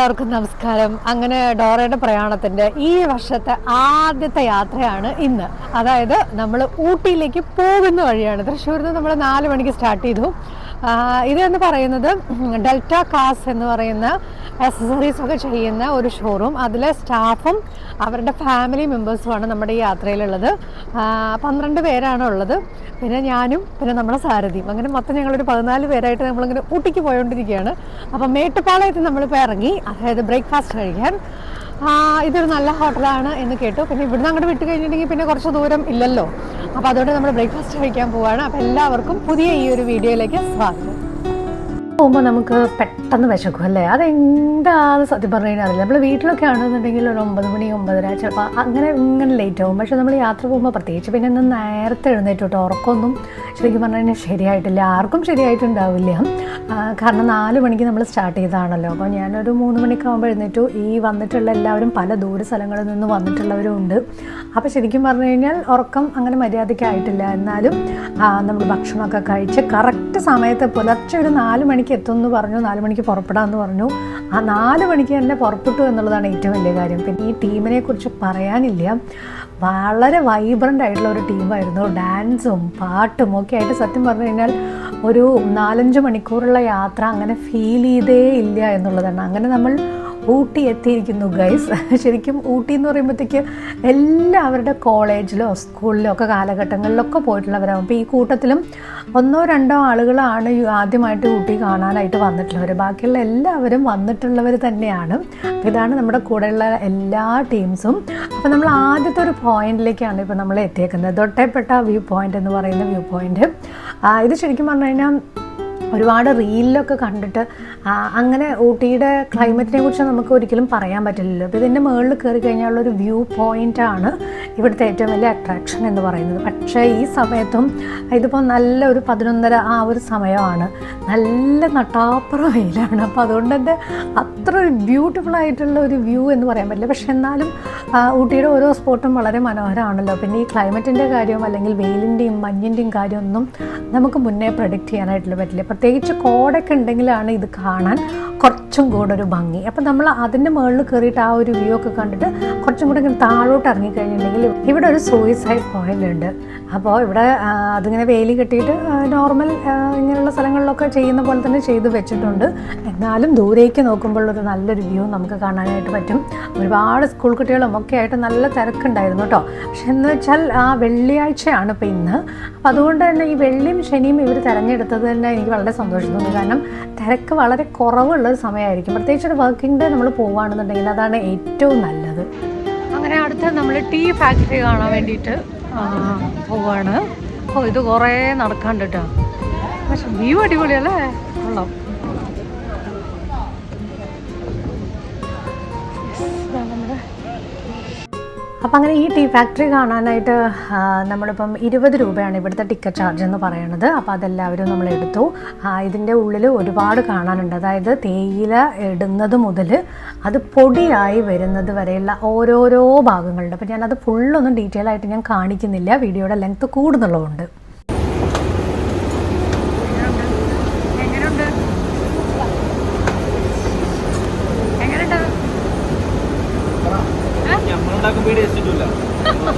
എല്ലാവർക്കും നമസ്കാരം. അങ്ങനെ ഡോറയുടെ പ്രയാണത്തിന്റെ ഈ വർഷത്തെ ആദ്യത്തെ യാത്രയാണ് ഇന്ന്. അതായത് നമ്മൾ ഊട്ടിയിലേക്ക് പോകുന്ന വഴിയാണ്. തൃശ്ശൂരിൽ നിന്ന് നമ്മൾ നാല് മണിക്ക് സ്റ്റാർട്ട് ചെയ്തു. ആ, ഇത് എന്ന് പറയുന്നത് ഡെൽറ്റ കാസ് എന്ന് പറയുന്ന അക്സസറീസ് ഒക്കെ ചെയ്യുന്ന ഒരു ഷോറൂം അതിലെ സ്റ്റാഫും അവരുടെ ഫാമിലി മെമ്പേഴ്സുമാണ് നമ്മുടെ ഈ യാത്രയിലുള്ളത്. പന്ത്രണ്ട് പേരാണ് ഉള്ളത്. പിന്നെ ഞാനും പിന്നെ നമ്മുടെ സാരഥിയും. അങ്ങനെ മൊത്തം ഞങ്ങളൊരു പതിനാല് പേരായിട്ട് നമ്മളിങ്ങനെ ഊട്ടിക്ക് പോയോണ്ടിരിക്കുകയാണ്. അപ്പം മേട്ടുപ്പാളയത്ത് നമ്മളിപ്പോൾ ഇറങ്ങി അതായത് ബ്രേക്ക്ഫാസ്റ്റ് കഴിക്കാൻ. ഇതൊരു നല്ല ഹോട്ടലാണ് എന്ന് കേട്ടു. പിന്നെ ഇവിടുന്ന് അങ്ങോട്ട് വിട്ട് കഴിഞ്ഞിട്ടുണ്ടെങ്കിൽ പിന്നെ കുറച്ച് ദൂരം ഇല്ലല്ലോ. അപ്പോൾ അതുകൊണ്ട് നമ്മൾ ബ്രേക്ക്ഫാസ്റ്റ് കഴിക്കാൻ പോവുകയാണ് അപ്പോൾ എല്ലാവർക്കും പുതിയ ഈ ഒരു വീഡിയോയിലേക്ക് സ്വാഗതം. പോകുമ്പോൾ നമുക്ക് പെട്ടെന്ന് വിശക്കും അല്ലേ? അതെന്താന്ന് സത്യം പറഞ്ഞു കഴിഞ്ഞാൽ അറിയില്ല. നമ്മൾ വീട്ടിലൊക്കെ ആണെന്നുണ്ടെങ്കിൽ ഒരു ഒമ്പത് മണി ഒമ്പതര ചിലപ്പോൾ അങ്ങനെ ഇങ്ങനെ ലേറ്റ് ആവും. പക്ഷെ നമ്മൾ യാത്ര പോകുമ്പോൾ പ്രത്യേകിച്ച് പിന്നെ ഒന്ന് നേരത്തെ എഴുന്നേറ്റ് ഉറക്കമൊന്നും ശരിക്കും പറഞ്ഞു കഴിഞ്ഞാൽ ശരിയായിട്ടില്ല. ആർക്കും ശരിയായിട്ടുണ്ടാവില്ല. കാരണം നാല് മണിക്ക് നമ്മൾ സ്റ്റാർട്ട് ചെയ്തതാണല്ലോ. അപ്പോൾ ഞാനൊരു മൂന്ന് മണിക്ക് ആകുമ്പോൾ എഴുന്നേറ്റു. ഈ വന്നിട്ടുള്ള എല്ലാവരും പല ദൂര സ്ഥലങ്ങളിൽ നിന്ന് വന്നിട്ടുള്ളവരും ഉണ്ട്. അപ്പോൾ ശരിക്കും പറഞ്ഞു കഴിഞ്ഞാൽ ഉറക്കം അങ്ങനെ മര്യാദയ്ക്കായിട്ടില്ല. എന്നാലും നമ്മൾ ഭക്ഷണമൊക്കെ കഴിച്ച് കറക്റ്റ് സമയത്ത് പുലർച്ചെ ഒരു നാല് മണിക്ക് എത്തും എന്ന് പറഞ്ഞു നാല് മണിക്ക് പുറപ്പെടാമെന്ന് പറഞ്ഞു. ആ നാല് മണിക്ക് തന്നെ പുറപ്പെട്ടു എന്നുള്ളതാണ് ഏറ്റവും വലിയ കാര്യം. പിന്നെ ഈ ടീമിനെ കുറിച്ച് പറയാനില്ല. വളരെ വൈബ്രന്റ് ആയിട്ടുള്ള ഒരു ടീമായിരുന്നു. ഡാൻസും പാട്ടും ഒക്കെ ആയിട്ട് സത്യം പറഞ്ഞു കഴിഞ്ഞാൽ ഒരു നാലഞ്ച് മണിക്കൂറുള്ള യാത്ര അങ്ങനെ ഫീൽ ചെയ്തേ ഇല്ല എന്നുള്ളതാണ്. അങ്ങനെ നമ്മൾ ഊട്ടി എത്തിയിരിക്കുന്നു ഗൈസ് ശരിക്കും ഊട്ടി എന്ന് പറയുമ്പോഴത്തേക്ക് എല്ലാവരുടെ കോളേജിലോ സ്കൂളിലോ ഒക്കെ കാലഘട്ടങ്ങളിലൊക്കെ പോയിട്ടുള്ളവരാകും അപ്പോൾ ഈ കൂട്ടത്തിലും ഒന്നോ രണ്ടോ ആളുകളാണ് ആദ്യമായിട്ട് ഊട്ടി കാണാനായിട്ട് വന്നിട്ടുള്ളവർ ബാക്കിയുള്ള എല്ലാവരും വന്നിട്ടുള്ളവർ തന്നെയാണ്. ഇതാണ് നമ്മുടെ കൂടെയുള്ള എല്ലാ ടീംസും. അപ്പോൾ നമ്മൾ ആദ്യത്തെ ഒരു പോയിന്റിലേക്കാണ് ഇപ്പോൾ നമ്മൾ എത്തിയേക്കുന്നത്. തൊട്ടേപ്പെട്ട വ്യൂ പോയിന്റ് എന്ന് പറയുന്ന വ്യൂ പോയിന്റ്. ഇത് ശരിക്കും പറഞ്ഞു കഴിഞ്ഞാൽ ഒരുപാട് റീലിലൊക്കെ കണ്ടിട്ട് അങ്ങനെ ഊട്ടിയുടെ ക്ലൈമറ്റിനെ കുറിച്ച് നമുക്ക് ഒരിക്കലും പറയാൻ പറ്റില്ലല്ലോ. അപ്പോൾ ഇതിന്റെ മുകളിൽ കയറി കഴിഞ്ഞാലുള്ള ഒരു വ്യൂ പോയിന്റാണ് ഇവിടുത്തെ ഏറ്റവും വലിയ അട്രാക്ഷൻ എന്ന് പറയുന്നത്. പക്ഷേ ഈ സമയത്തും ഇതിപ്പോൾ നല്ല ഒരു പതിനൊന്നര ആ ഒരു സമയമാണ്. നല്ല നട്ടാപ്പുറ വെയിലാണ്. അപ്പോൾ അതുകൊണ്ട് തന്നെ അത്ര ഒരു ബ്യൂട്ടിഫുൾ ആയിട്ടുള്ള ഒരു വ്യൂ എന്ന് പറയാൻ പറ്റില്ല. പക്ഷെ എന്നാലും ഊട്ടിയുടെ ഓരോ സ്പോട്ടും വളരെ മനോഹരമാണല്ലോ. പിന്നെ ഈ ക്ലൈമറ്റിന്റെ കാര്യവും അല്ലെങ്കിൽ വെയിലിന്റെയും മഞ്ഞിന്റെയും കാര്യമൊന്നും നമുക്ക് മുന്നേ പ്രഡിക്റ്റ് ചെയ്യാനായിട്ടുള്ള പറ്റില്ല. പ്രത്യേകിച്ച് കോടൊക്കെ ഉണ്ടെങ്കിലാണ് ഇത് കാണാൻ കുറച്ചും കൂടെ ഒരു ഭംഗി. അപ്പം നമ്മൾ അതിന്റെ മുകളിൽ കയറിയിട്ട് ആ ഒരു വ്യൂ ഒക്കെ കണ്ടിട്ട് കുറച്ചും കൂടെ ഇങ്ങനെ താഴോട്ട് ഇറങ്ങിക്കഴിഞ്ഞിട്ടുണ്ടെങ്കിൽ ഇവിടെ ഒരു സൂയിസൈഡ് പോയിന്റ് ഉണ്ട്. അപ്പോൾ ഇവിടെ അതിങ്ങനെ വേലി കെട്ടിയിട്ട് നോർമൽ ഇങ്ങനെയുള്ള സ്ഥലങ്ങളിലൊക്കെ ചെയ്യുന്ന പോലെ തന്നെ ചെയ്ത് വെച്ചിട്ടുണ്ട്. എന്നാലും ദൂരേക്ക് നോക്കുമ്പോൾ ഒരു നല്ലൊരു വ്യൂ നമുക്ക് കാണാനായിട്ട് പറ്റും. ഒരുപാട് സ്കൂൾ കുട്ടികളും ഒക്കെ ആയിട്ട് നല്ല തിരക്കുണ്ടായിരുന്നു കേട്ടോ. പക്ഷെ എന്ന് വെച്ചാൽ ആ വെള്ളിയാഴ്ചയാണ് ഇപ്പോൾ ഇന്ന്. അപ്പോൾ അതുകൊണ്ട് തന്നെ ഈ വെള്ളിയും ശനിയും ഇവർ തിരഞ്ഞെടുത്തത് തന്നെ എനിക്ക് വളരെ സന്തോഷം തോന്നി. കാരണം തിരക്ക് വളരെ കുറവുള്ള ഒരു സമയമായിരിക്കും. പ്രത്യേകിച്ച് ഒരു വർക്കിംഗ് ഡേ നമ്മൾ പോവുകയാണെന്നുണ്ടെങ്കിൽ അതാണ് ഏറ്റവും നല്ലത്. അടുത്ത് നമ്മൾ ടീ ഫാക്ടറി കാണാൻ വേണ്ടിയിട്ട് പോവാണ്. ഓ ഇത് കുറേ നടക്കാണ്ട് കേട്ടോ പക്ഷെ വ്യൂ അടിപൊളിയല്ലേ? കൊള്ളാം. അപ്പം അങ്ങനെ ഈ ടീ ഫാക്ടറി കാണാനായിട്ട് നമ്മളിപ്പം ഇരുപത് രൂപയാണ് ഇവിടുത്തെ ടിക്കറ്റ് ചാർജ് എന്ന് പറയുന്നത് അപ്പോൾ അതെല്ലാവരും നമ്മൾ എടുത്തു. ഇതിന്റെ ഉള്ളിൽ ഒരുപാട് കാണാനുണ്ട്. അതായത് തേയില ഇടുന്നത് മുതൽ അത് പൊടിയായി വരുന്നത് വരെയുള്ള ഓരോരോ ഭാഗങ്ങളുണ്ട്. അപ്പോൾ ഞാനത് ഫുള്ളൊന്നും ഡീറ്റെയിൽ ആയിട്ട് ഞാൻ കാണിക്കുന്നില്ല. വീഡിയോയുടെ ലെങ്ത്ത് കൂടുന്നുള്ളതുകൊണ്ട്.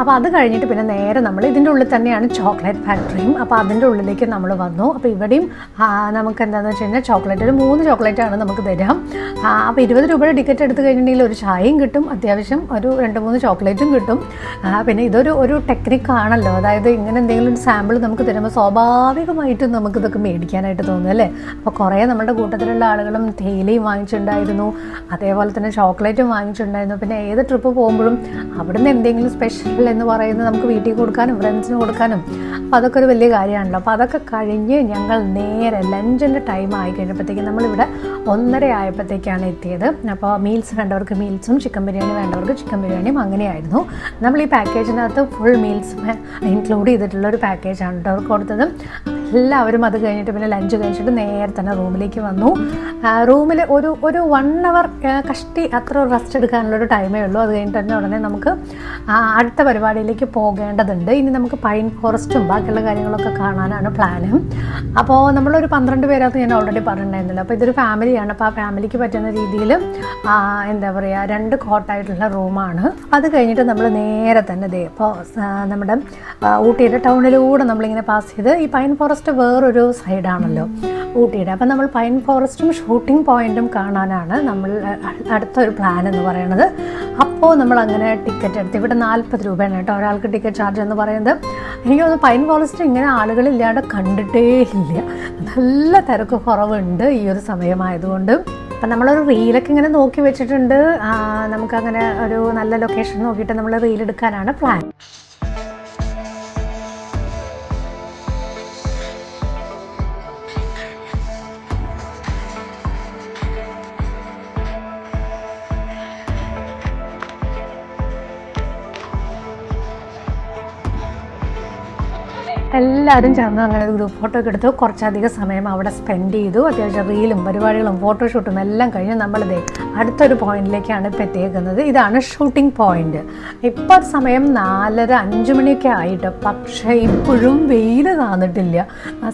അപ്പോൾ അത് കഴിഞ്ഞിട്ട് പിന്നെ നേരെ നമ്മൾ ഇതിന്റെ ഉള്ളിൽ തന്നെയാണ് ചോക്ലേറ്റ് ഫാക്ടറിയും അപ്പോൾ അതിന്റെ ഉള്ളിലേക്ക് നമ്മൾ വന്നു. അപ്പോൾ ഇവിടെയും നമുക്ക് എന്താണെന്ന് വെച്ച് കഴിഞ്ഞാൽ ചോക്ലേറ്റ് ഒരു മൂന്ന് ചോക്ലേറ്റാണ് നമുക്ക് തരാം. അപ്പോൾ ഇരുപത് രൂപയുടെ ടിക്കറ്റ് എടുത്ത് കഴിഞ്ഞിട്ടുണ്ടെങ്കിൽ ഒരു ചായയും കിട്ടും. അത്യാവശ്യം ഒരു രണ്ട് മൂന്ന് ചോക്ലേറ്റും കിട്ടും. പിന്നെ ഇതൊരു ഒരു ടെക്നിക്ക് ആണല്ലോ. അതായത് ഇങ്ങനെ എന്തെങ്കിലും ഒരു സാമ്പിൾ നമുക്ക് തരുമ്പോൾ സ്വാഭാവികമായിട്ടും നമുക്ക് ഇതൊക്കെ മേടിക്കാനായിട്ട് തോന്നും അല്ലേ? അപ്പോൾ കുറേ നമ്മുടെ കൂട്ടത്തിലുള്ള ആളുകളും തേയിലയും വാങ്ങിച്ചിട്ടുണ്ടായിരുന്നു. അതേപോലെ തന്നെ ചോക്ലേറ്റും വാങ്ങിച്ചിട്ടുണ്ടായിരുന്നു. പിന്നെ ഏത് ട്രിപ്പ് പോകുമ്പോഴും അവിടുന്ന് എന്തെങ്കിലും സ്പെഷ്യൽ എന്ന് പറയുന്നത് നമുക്ക് വീട്ടിൽ കൊടുക്കാനും ഫ്രണ്ട്സിന് കൊടുക്കാനും അപ്പോൾ അതൊക്കെ ഒരു വലിയ കാര്യമാണല്ലോ. അപ്പോൾ അതൊക്കെ കഴിഞ്ഞ് ഞങ്ങൾ നേരെ ലഞ്ചിന്റെ ടൈം ആയി കഴിഞ്ഞപ്പോഴത്തേക്കും നമ്മളിവിടെ ഒന്നര ആയപ്പോഴത്തേക്കാണ് എത്തിയത്. അപ്പോൾ മീൽസ് വേണ്ടവർക്ക് മീൽസും ചിക്കൻ ബിരിയാണി വേണ്ടവർക്ക് ചിക്കൻ ബിരിയാണിയും അങ്ങനെയായിരുന്നു. നമ്മൾ ഈ പാക്കേജിനകത്ത് ഫുൾ മീൽസ് ഇൻക്ലൂഡ് ചെയ്തിട്ടുള്ള ഒരു പാക്കേജാണ് കേട്ടോ അവർക്ക് കൊടുത്തത്. എല്ലാവരും അത് കഴിഞ്ഞിട്ട് പിന്നെ ലഞ്ച് കഴിച്ചിട്ട് നേരെ തന്നെ റൂമിലേക്ക് വന്നു. റൂമിൽ ഒരു ഒരു വൺ അവർ കഷ്ടി അത്ര റെസ്റ്റ് എടുക്കാനുള്ളൊരു ടൈമേ ഉള്ളൂ. അത് കഴിഞ്ഞിട്ട് തന്നെ ഉടനെ നമുക്ക് അടുത്ത പരിപാടിയിലേക്ക് പോകേണ്ടതുണ്ട്. ഇനി നമുക്ക് പൈൻ ഫോറസ്റ്റും ബാക്കിയുള്ള കാര്യങ്ങളൊക്കെ കാണാനാണ് പ്ലാന് അപ്പോൾ നമ്മളൊരു പന്ത്രണ്ട് പേരകത്ത് ഞാൻ ഓൾറെഡി പറഞ്ഞിട്ടുണ്ടായിരുന്നല്ലോ. അപ്പോൾ ഇതൊരു ഫാമിലിയാണ് അപ്പോൾ ആ ഫാമിലിക്ക് പറ്റുന്ന രീതിയിൽ എന്താ പറയുക രണ്ട് കോട്ടായിട്ടുള്ള റൂമാണ് അത് കഴിഞ്ഞിട്ട് നമ്മൾ നേരെ തന്നെ ദേ ഇപ്പോൾ നമ്മുടെ ഊട്ടിയുടെ ടൗണിലൂടെ നമ്മളിങ്ങനെ പാസ് ചെയ്ത് ഈ പൈൻ ഫോറസ്റ്റ് വേറൊരു സൈഡാണല്ലോ ഊട്ടിയുടെ. അപ്പം നമ്മൾ പൈൻ ഫോറസ്റ്റും ഷൂട്ടിംഗ് പോയിന്റും കാണാനാണ് നമ്മൾ അടുത്തൊരു പ്ലാൻ എന്ന് പറയുന്നത്. അപ്പോൾ നമ്മൾ അങ്ങനെ ടിക്കറ്റ് എടുത്ത് ഇവിടെ നാൽപ്പത് രൂപയാണ് കേട്ടോ ഒരാൾക്ക് ടിക്കറ്റ് ചാർജ് എന്ന് പറയുന്നത്. എനിക്ക് തോന്നുന്നു പൈൻ ഫോറസ്റ്റ് ഇങ്ങനെ ആളുകളില്ലാണ്ട് കണ്ടിട്ടേ ഇല്ല. നല്ല തിരക്ക് കുറവുണ്ട് ഈ ഒരു സമയമായതുകൊണ്ട്. അപ്പം നമ്മളൊരു റീലൊക്കെ ഇങ്ങനെ നോക്കി വെച്ചിട്ടുണ്ട്. നമുക്കങ്ങനെ ഒരു നല്ല ലൊക്കേഷൻ നോക്കിയിട്ട് നമ്മൾ റീൽ എടുക്കാനാണ് പ്ലാൻ എല്ലാവരും ചേർന്ന് അങ്ങനെ ഒരു ഗ്രൂപ്പ് ഫോട്ടോ ഒക്കെ എടുത്തു. കുറച്ചധികം സമയം അവിടെ സ്പെൻഡ് ചെയ്തു. അത്യാവശ്യം റീലും പരിപാടികളും ഫോട്ടോഷൂട്ടും എല്ലാം കഴിഞ്ഞ് നമ്മളിത് അടുത്തൊരു പോയിന്റിലേക്കാണ് ഇപ്പോൾ എത്തിയേക്കുന്നത്. ഇതാണ് ഷൂട്ടിംഗ് പോയിന്റ് ഇപ്പോൾ സമയം നാലര അഞ്ച് മണിയൊക്കെ ആയിട്ട്. പക്ഷേ ഇപ്പോഴും വെയിൽ താന്നിട്ടില്ല.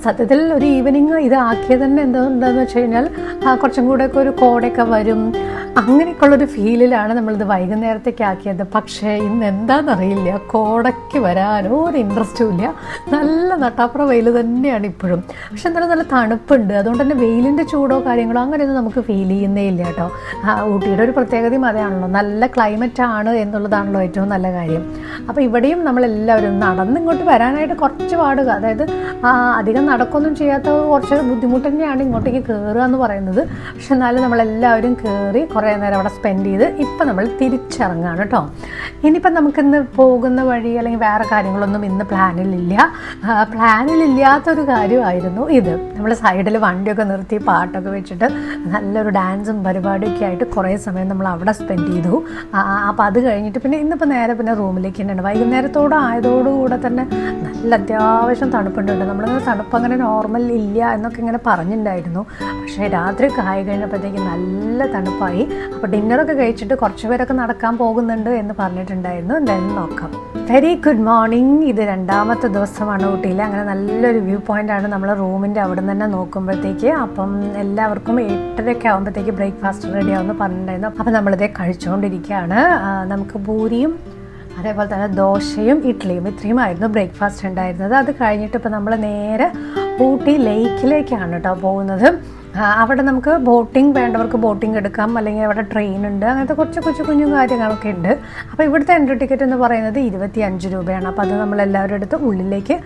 സത്യത്തിൽ ഒരു ഈവനിങ് ഇത് ആക്കിയത് തന്നെ എന്തുകൊണ്ടെന്ന് വെച്ച് കഴിഞ്ഞാൽ കുറച്ചും കുറച്ചും കൂടെയൊക്കെ ഒരു കോടയൊക്കെ വരും. അങ്ങനെയൊക്കെയുള്ളൊരു ഫീലിലാണ് നമ്മളിത് വൈകുന്നേരത്തേക്ക് ആക്കിയത്. പക്ഷേ ഇന്ന് എന്താണെന്നറിയില്ല കോടയ്ക്ക് വരാനോ ഒരു ഇൻട്രസ്റ്റും ഇല്ല. നല്ല നട്ടാപ്പുറ വെയിൽ തന്നെയാണ് ഇപ്പോഴും. പക്ഷെ എന്നാലും നല്ല തണുപ്പുണ്ട്. അതുകൊണ്ട് തന്നെ വെയിലിന്റെ ചൂടോ കാര്യങ്ങളോ അങ്ങനെയൊന്നും നമുക്ക് ഫീൽ ചെയ്യുന്നേ ഇല്ല കേട്ടോ. ഊട്ടിയുടെ ഒരു പ്രത്യേകതയും അതാണല്ലോ നല്ല ക്ലൈമറ്റ് ആണ് എന്നുള്ളതാണല്ലോ ഏറ്റവും നല്ല കാര്യം. അപ്പോൾ ഇവിടെയും നമ്മളെല്ലാവരും നടന്ന് ഇങ്ങോട്ട് വരാനായിട്ട് കുറച്ച് പാടുക. അതായത് അധികം നടക്കൊന്നും ചെയ്യാത്ത കുറച്ച് ബുദ്ധിമുട്ട് തന്നെയാണ് ഇങ്ങോട്ടേക്ക് കയറുക എന്ന് പറയുന്നത്. പക്ഷെ എന്നാലും നമ്മളെല്ലാവരും കയറി കുറേ നേരം അവിടെ സ്പെൻഡ് ചെയ്ത് ഇപ്പം നമ്മൾ തിരിച്ചിറങ്ങുകയാണ് കേട്ടോ. ഇനിയിപ്പം നമുക്കിന്ന് പോകുന്ന വഴി അല്ലെങ്കിൽ വേറെ കാര്യങ്ങളൊന്നും ഇന്ന് പ്ലാനിലില്ല പ്ലാനിലില്ലാത്തൊരു കാര്യമായിരുന്നു ഇത്. നമ്മൾ സൈഡിൽ വണ്ടിയൊക്കെ നിർത്തി പാട്ടൊക്കെ വെച്ചിട്ട് നല്ലൊരു ഡാൻസും പരിപാടിയൊക്കെ ആയിട്ട് കുറേ സമയം നമ്മൾ അവിടെ സ്പെൻഡ് ചെയ്തു. അപ്പോൾ അത് കഴിഞ്ഞിട്ട് പിന്നെ ഇന്നിപ്പോൾ നേരെ പിന്നെ റൂമിലേക്ക് തന്നെയാണ്. വൈകുന്നേരത്തോടെ ആയതോടുകൂടെ തന്നെ നല്ല അത്യാവശ്യം തണുപ്പുണ്ട്. നമ്മളിങ്ങനെ തണുപ്പ് അങ്ങനെ നോർമൽ ഇല്ല എന്നൊക്കെ ഇങ്ങനെ പറഞ്ഞിട്ടുണ്ടായിരുന്നു പക്ഷേ രാത്രി ആയി കഴിഞ്ഞപ്പോഴത്തേക്ക് നല്ല തണുപ്പായി. അപ്പോൾ ഡിന്നറൊക്കെ കഴിച്ചിട്ട് കുറച്ച് പേരൊക്കെ നടക്കാൻ പോകുന്നുണ്ട് എന്ന് പറഞ്ഞിട്ടുണ്ടായിരുന്നു. എന്തായാലും നോക്കാം. വെരി ഗുഡ് മോർണിംഗ് ഇത് രണ്ടാമത്തെ ദിവസമാണ് ഊട്ടിയിൽ അങ്ങനെ നല്ലൊരു വ്യൂ പോയിന്റ് ആണ് നമ്മൾ റൂമിന്റെ അവിടെ നിന്ന് തന്നെ നോക്കുമ്പോഴത്തേക്ക്. അപ്പം എല്ലാവർക്കും എട്ടരയൊക്കെ ആകുമ്പോഴത്തേക്ക് ബ്രേക്ക്ഫാസ്റ്റ് റെഡി ആവുമെന്ന് പറഞ്ഞിട്ടുണ്ടായിരുന്നു. അപ്പം നമ്മളിത് കഴിച്ചുകൊണ്ടിരിക്കുകയാണ് നമുക്ക് പൂരിയും അതേപോലെ തന്നെ ദോശയും ഇഡ്ഡലിയും ഇത്രയുമായിരുന്നു ബ്രേക്ക്ഫാസ്റ്റ് ഉണ്ടായിരുന്നത്. അത് കഴിഞ്ഞിട്ട് ഇപ്പോൾ നമ്മൾ നേരെ ഊട്ടി ലേക്കിലേക്കാണ് കേട്ടോ പോകുന്നത്. അവിടെ നമുക്ക് ബോട്ടിംഗ് വേണ്ടവർക്ക് ബോട്ടിംഗ് എടുക്കാം അല്ലെങ്കിൽ അവിടെ ട്രെയിൻ ഉണ്ട് അങ്ങനത്തെ കുറച്ച് കൊച്ചു കുഞ്ഞു കാര്യങ്ങളൊക്കെ ഉണ്ട്. അപ്പോൾ ഇവിടുത്തെ എൻട്രി ടിക്കറ്റ് എന്ന് പറയുന്നത് ഇരുപത്തി അഞ്ച് രൂപയാണ്. അപ്പോൾ അത് നമ്മൾ എല്ലാവരും അടുത്ത് ഉള്ളിലേക്ക്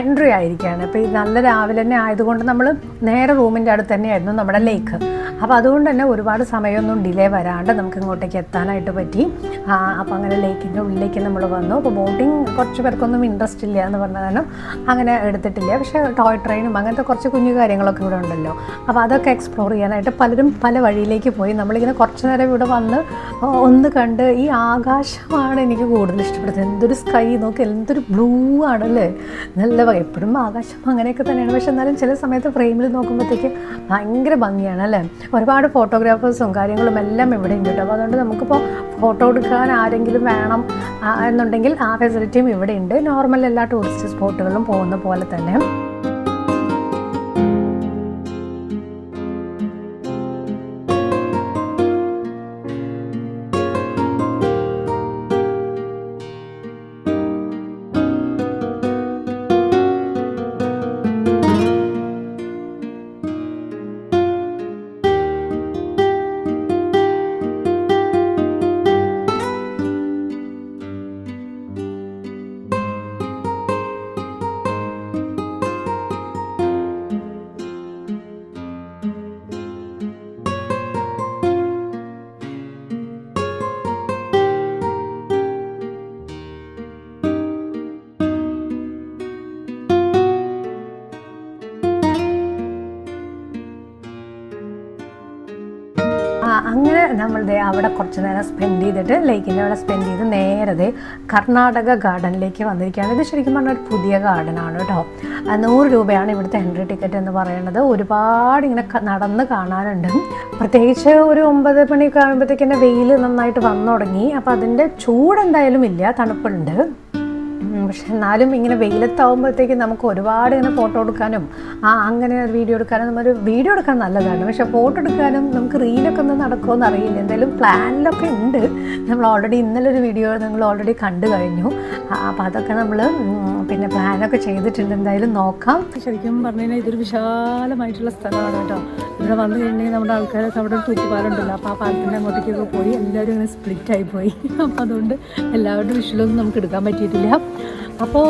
എൻട്രി ആയിരിക്കുകയാണ്. അപ്പോൾ ഈ നല്ല രാവിലെ തന്നെ ആയതുകൊണ്ട് നമ്മൾ നേരെ റൂമിന്റെ അടുത്ത് തന്നെയായിരുന്നു നമ്മുടെ ലേക്ക് അപ്പോൾ അതുകൊണ്ട് തന്നെ ഒരുപാട് സമയമൊന്നും ഡിലേ വരാണ്ട് നമുക്ക് ഇങ്ങോട്ടേക്ക് എത്താനായിട്ട് പറ്റി. അപ്പോൾ അങ്ങനെ ലേക്കിന്റെ ഉള്ളിലേക്ക് നമ്മൾ വന്നു. അപ്പോൾ ബോട്ടിംഗ് കുറച്ച് പേർക്കൊന്നും ഇൻട്രസ്റ്റ് ഇല്ല എന്ന് പറഞ്ഞ കാരണം അങ്ങനെ എടുത്തിട്ടില്ല. പക്ഷേ ടോയ് ട്രെയിനും അങ്ങനത്തെ കുറച്ച് കുഞ്ഞു കാര്യങ്ങളൊക്കെ ഇവിടെ ഉണ്ടല്ലോ. അപ്പോൾ അതൊക്കെ എക്സ്പ്ലോർ ചെയ്യാനായിട്ട് പലരും പല വഴിയിലേക്ക് പോയി. നമ്മളിങ്ങനെ കുറച്ച് നേരം ഇവിടെ വന്ന് ഒന്ന് കണ്ട് ഈ ആകാശമാണ് എനിക്ക് കൂടുതൽ ഇഷ്ടപ്പെടുന്നത്. എന്തൊരു സ്കൈ നോക്കി എന്തൊരു ബ്ലൂ ആണല്ലേ? നല്ല ഭംഗി. എപ്പോഴും ആകാശം അങ്ങനെയൊക്കെ തന്നെയാണ്. പക്ഷെ എന്നാലും ചില സമയത്ത് ഫ്രെയിമിൽ നോക്കുമ്പോഴത്തേക്ക് ഭയങ്കര ഭംഗിയാണ് അല്ലേ? ഒരുപാട് ഫോട്ടോഗ്രാഫേഴ്സും കാര്യങ്ങളും എല്ലാം ഇവിടെ ഉണ്ട് കേട്ടോ. അപ്പോൾ അതുകൊണ്ട് നമുക്കിപ്പോൾ ഫോട്ടോ എടുക്കാൻ ആരെങ്കിലും വേണം എന്നുണ്ടെങ്കിൽ ആ ഫെസിലിറ്റിയും ഇവിടെ ഉണ്ട്. നോർമൽ എല്ലാ ടൂറിസ്റ്റ് സ്പോട്ടുകളിലും പോകുന്ന പോലെ തന്നെ. ദേ അവിടെ കുറച്ച് നേരം സ്പെൻഡ് ചെയ്തിട്ട് ലേക്കിന്റെ അവിടെ സ്പെൻഡ് ചെയ്ത് നേരെ ദേ കർണാടക ഗാർഡനിലേക്ക് വന്നിരിക്കുകയാണ്. ഇത് ശരിക്കും പറഞ്ഞാൽ ഒരു പുതിയ ഗാർഡനാണ് കേട്ടോ. നൂറ് രൂപയാണ് ഇവിടുത്തെ എൻട്രി ടിക്കറ്റ് എന്ന് പറയുന്നത്. ഒരുപാട് ഇങ്ങനെ നടന്ന് കാണാനുണ്ട്. പ്രത്യേകിച്ച് ഒരു ഒമ്പത് മണിയൊക്കെ ആകുമ്പോഴത്തേക്ക് തന്നെ വെയിൽ നന്നായിട്ട് വന്നു തുടങ്ങി. അപ്പോൾ അതിന്റെ ചൂടെന്തായാലും ഇല്ല തണുപ്പുണ്ട്. പക്ഷെ എന്നാലും ഇങ്ങനെ വെയിലത്താവുമ്പോഴത്തേക്ക് നമുക്ക് ഒരുപാട് ഇങ്ങനെ ഫോട്ടോ എടുക്കാനും ആ അങ്ങനെ വീഡിയോ എടുക്കാനും ഒരു വീഡിയോ എടുക്കാൻ നല്ലതാണ്. പക്ഷെ ഫോട്ടോ എടുക്കാനും നമുക്ക് റീലൊക്കെ ഒന്ന് നടക്കുമെന്ന് അറിയില്ല. എന്തായാലും പ്ലാനിലൊക്കെ ഉണ്ട്. നമ്മൾ ഓൾറെഡി ഇന്നലെ ഒരു വീഡിയോ നിങ്ങൾ ഓൾറെഡി കണ്ടു കഴിഞ്ഞു. അപ്പോൾ അതൊക്കെ നമ്മൾ പിന്നെ പ്ലാനൊക്കെ ചെയ്തിട്ടുണ്ട്. എന്തായാലും നോക്കാം. ശരിക്കും പറഞ്ഞു കഴിഞ്ഞാൽ ഇതൊരു വിശാലമായിട്ടുള്ള സ്ഥലമാണ് കേട്ടോ. ഇവിടെ വന്നു കഴിഞ്ഞാൽ നമ്മുടെ ആൾക്കാരൊക്കെ അവിടെ ഒരു തൂക്കുപാലമുണ്ടല്ലോ അപ്പോൾ ആ പാലത്തിന്റെ അങ്ങോട്ടേക്കൊക്കെ പോയി എല്ലാവരും ഇങ്ങനെ സ്പ്ലിറ്റ് ആയി പോയി. അപ്പോൾ അതുകൊണ്ട് എല്ലാവരുടെ വിഷയമൊന്നും നമുക്ക് എടുക്കാൻ പറ്റിയിട്ടില്ല. അപ്പോൾ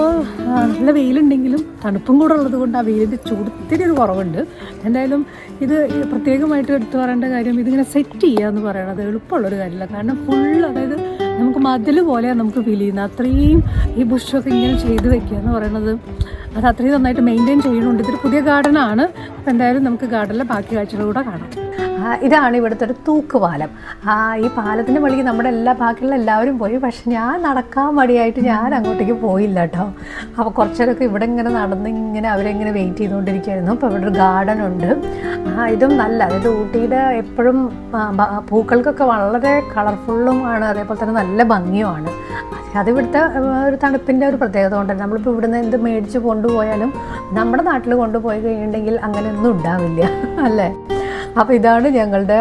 നല്ല വെയിലുണ്ടെങ്കിലും തണുപ്പും കൂടെ ഉള്ളത് കൊണ്ട് ആ വെയിലിന്റെ ചൂടത്തിന് ഒരു കുറവുണ്ട്. എന്തായാലും ഇത് പ്രത്യേകമായിട്ട് എടുത്തു പറയേണ്ട കാര്യം ഇതിങ്ങനെ സെറ്റ് ചെയ്യുക എന്ന് പറയുന്നത് എളുപ്പമുള്ളൊരു കാര്യമില്ല. കാരണം ഫുൾ അതായത് നമുക്ക് മതിൽ പോലെയാണ് നമുക്ക് ഫീൽ ചെയ്യുന്നത്. അത്രയും ഈ ബുഷൊക്കെ ഇങ്ങനെ ചെയ്ത് വെക്കുക എന്ന് പറയുന്നത് അത് അത്രയും നന്നായിട്ട് മെയിന്റെയിൻ ചെയ്യുന്നുണ്ട് ഇതൊരു പുതിയ ഗാർഡനാണ് അപ്പോൾ എന്തായാലും നമുക്ക് ഗാർഡനിലെ ബാക്കി കാഴ്ചകളൂടെ കാണാം. ആ, ഇതാണ് ഇവിടുത്തെ ഒരു തൂക്കുപാലം. ആ, ഈ പാലത്തിന്റെ വഴിക്ക് നമ്മുടെ എല്ലാ ബാക്കിയുള്ള എല്ലാവരും പോയി. പക്ഷെ ഞാൻ നടക്കാൻ മടിയായിട്ട് ഞാൻ അങ്ങോട്ടേക്ക് പോയില്ല കേട്ടോ. അപ്പോൾ കുറച്ചേരൊക്കെ ഇവിടെ ഇങ്ങനെ നടന്ന് ഇങ്ങനെ അവരെങ്ങനെ വെയിറ്റ് ചെയ്തുകൊണ്ടിരിക്കുകയായിരുന്നു. അപ്പോൾ ഇവിടെ ഒരു ഗാർഡൻ ഉണ്ട്. ആ, ഇതും നല്ല. അതായത് ഊട്ടിയുടെ എപ്പോഴും പൂക്കൾക്കൊക്കെ വളരെ കളർഫുള്ളും ആണ്. അതേപോലെ തന്നെ നല്ല ഭംഗിയുമാണ് അത് ഇവിടുത്തെ ഒരു തണുപ്പിന്റെ ഒരു പ്രത്യേകത കൊണ്ട് നമ്മളിപ്പോൾ ഇവിടുന്ന് എന്ത് മേടിച്ച് കൊണ്ടുപോയാലും നമ്മുടെ നാട്ടിൽ കൊണ്ടുപോയി കഴിഞ്ഞിട്ടുണ്ടെങ്കിൽ അങ്ങനെയൊന്നും ഉണ്ടാവില്ല. അല്ലേ? അപ്പോൾ ഇതാണ് ഞങ്ങളുടെ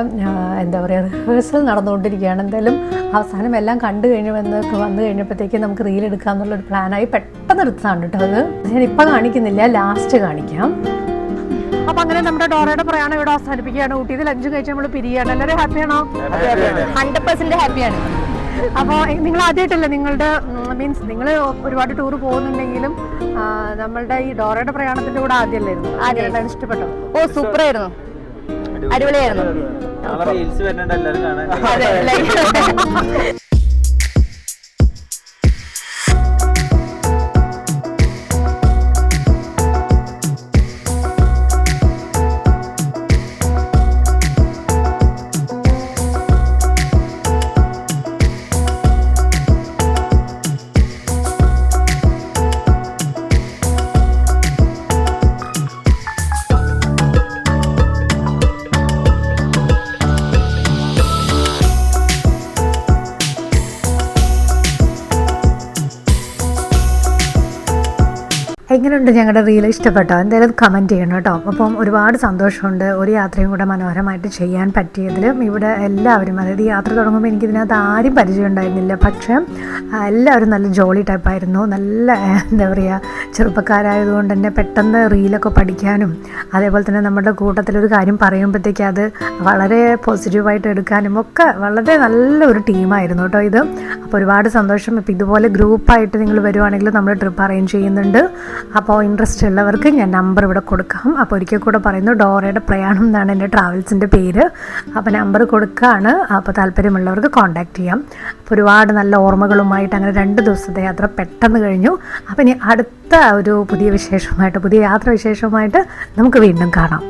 എന്താ പറയുക റിഹേഴ്സൽ നടന്നുകൊണ്ടിരിക്കുകയാണ്. എന്തായാലും അവസാനം എല്ലാം കണ്ടു കഴിഞ്ഞു വന്ന് വന്നു കഴിഞ്ഞപ്പോഴത്തേക്ക് നമുക്ക് റീൽ എടുക്കാമെന്നുള്ളൊരു പ്ലാനായി പെട്ടെന്ന് എടുത്തതാണ് കേട്ടോ അത്. ഞാൻ ഇപ്പം കാണിക്കുന്നില്ല ലാസ്റ്റ് കാണിക്കാം. അപ്പൊ അങ്ങനെ നമ്മുടെ ഡോറയുടെ പ്രയാണം ഇവിടെ അവസാനിപ്പിക്കുകയാണ്. ഊട്ടിയിൽ അഞ്ചു കഴിച്ച് നമ്മൾ പിരിയാണ് എല്ലാവരും ഹാപ്പിയാണോ ഹൺഡ്രഡ് പെർസെന്റ് ഹാപ്പിയാണ് അപ്പോൾ നിങ്ങൾ ആദ്യമായിട്ടല്ലേ നിങ്ങളുടെ മീൻസ് നിങ്ങൾ ഒരുപാട് ടൂർ പോകുന്നുണ്ടെങ്കിലും നമ്മളുടെ ഈ ഡോറയുടെ പ്രയാണത്തിന്റെ കൂടെ ആദ്യമല്ലായിരുന്നു ആദ്യമായിട്ടാണ് ഇഷ്ടപ്പെട്ടോ? ഓ സൂപ്പർ ആയിരുന്നു. അടിപൊളിയായിരുന്നു. എങ്ങനെയുണ്ട് ഞങ്ങളുടെ റീൽ ഇഷ്ടപ്പെട്ടോ? എന്തായാലും കമന്റ് ചെയ്യണം കേട്ടോ. അപ്പം ഒരുപാട് സന്തോഷമുണ്ട് ഒരു യാത്രയും കൂടെ മനോഹരമായിട്ട് ചെയ്യാൻ പറ്റിയതിലും ഇവിടെ എല്ലാവരും അതായത് യാത്ര തുടങ്ങുമ്പോൾ എനിക്കിതിനകത്ത് ആരും പരിചയം ഉണ്ടായിരുന്നില്ല. പക്ഷേ എല്ലാവരും നല്ല ജോളി ടൈപ്പായിരുന്നു നല്ല എന്താ പറയുക ചെറുപ്പക്കാരായതുകൊണ്ട് തന്നെ പെട്ടെന്ന് റീലൊക്കെ പഠിക്കാനും അതേപോലെ തന്നെ നമ്മുടെ കൂട്ടത്തിലൊരു കാര്യം പറയുമ്പോഴത്തേക്ക് അത് വളരെ പോസിറ്റീവായിട്ട് എടുക്കാനും ഒക്കെ വളരെ നല്ലൊരു ടീമായിരുന്നു കേട്ടോ ഇത്. അപ്പോൾ ഒരുപാട് സന്തോഷം. ഇപ്പോൾ ഇതുപോലെ ഗ്രൂപ്പായിട്ട് നിങ്ങൾ വരുവാണെങ്കിൽ നമ്മൾ ട്രിപ്പ് അറേഞ്ച് ചെയ്യുന്നുണ്ട്. അപ്പോൾ ഇൻട്രസ്റ്റ് ഉള്ളവർക്ക് ഞാൻ നമ്പർ ഇവിടെ കൊടുക്കാം. അപ്പോൾ ഒരിക്കൽ കൂടെ പറയുന്നു ഡോറയുടെ പ്രയാണം എന്നാണ് എന്റെ ട്രാവൽസിന്റെ പേര്. അപ്പോൾ നമ്പർ കൊടുക്കുകയാണ് അപ്പോൾ താല്പര്യമുള്ളവർക്ക് കോൺടാക്ട് ചെയ്യാം. അപ്പോൾ ഒരുപാട് നല്ല ഓർമ്മകളുമായിട്ട് അങ്ങനെ രണ്ട് ദിവസത്തെ യാത്ര പെട്ടെന്ന് കഴിഞ്ഞു. അപ്പോൾ ഇനി അടുത്ത ഒരു പുതിയ വിശേഷമായിട്ട് പുതിയ യാത്ര വിശേഷമായിട്ട് നമുക്ക് വീണ്ടും കാണാം.